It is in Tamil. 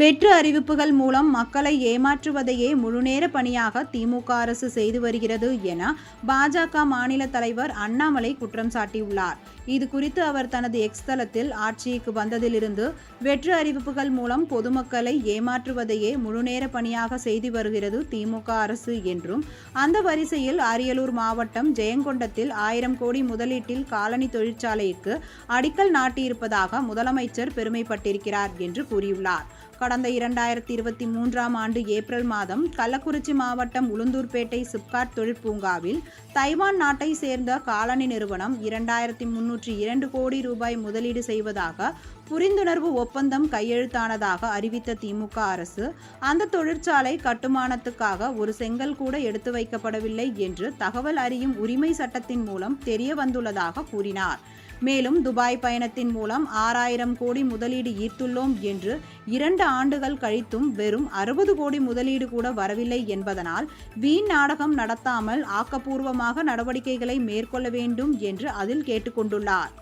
வெற்று அறிவிப்புகள் மூலம் மக்களை ஏமாற்றுவதையே முழுநேர பணியாக திமுக அரசு செய்து வருகிறது என பாஜக மாநில தலைவர் அண்ணாமலை குற்றம் சாட்டியுள்ளார். இது குறித்து அவர் தனது எக்ஸ் தளத்தில் ஆட்சிக்கு வந்ததிலிருந்து வெற்று அறிவிப்புகள் மூலம் பொதுமக்களை ஏமாற்றுவதையே முழுநேர பணியாக செய்து வருகிறது திமுக அரசு என்றும் அந்த வரிசையில் அரியலூர் மாவட்டம் ஜெயங்கொண்டத்தில் ஆயிரம் கோடி முதலீட்டில் காலனி தொழிற்சாலைக்கு அடிக்கல் நாட்டியிருப்பதாக முதலமைச்சர் பெருமைப்பட்டிருக்கிறார் என்று கூறியுள்ளார். கடந்த இரண்டாயிரத்தி இருபத்தி மூன்றாம் ஆண்டு ஏப்ரல் மாதம் கள்ளக்குறிச்சி மாவட்டம் உளுந்தூர்பேட்டை சிப்காட் தொழிற்பூங்காவில் தைவான் நாட்டை சேர்ந்த காலனி நிறுவனம் இரண்டாயிரத்தி முன்னூற்றி இரண்டு கோடி ரூபாய் முதலீடு செய்வதாக புரிந்துணர்வு ஒப்பந்தம் கையெழுத்தானதாக அறிவித்த திமுக அரசு அந்த தொழிற்சாலை கட்டுமானத்துக்காக ஒரு செங்கல் கூட எடுத்து வைக்கப்படவில்லை என்று தகவல் அறியும் உரிமை சட்டத்தின் மூலம் தெரிய வந்துள்ளதாக கூறினார். மேலும் துபாய் பயணத்தின் மூலம் ஆறாயிரம் கோடி முதலீடு ஈர்த்துள்ளோம் என்று இரண்டு ஆண்டுகள் கழித்தும் வெறும் அறுபது கோடி முதலீடு கூட வரவில்லை என்பதனால் வீண் நாடகம் நடத்தாமல் ஆக்கப்பூர்வமாக நடவடிக்கைகளை மேற்கொள்ள வேண்டும் என்று அதில் கேட்டுக்கொண்டுள்ளார்.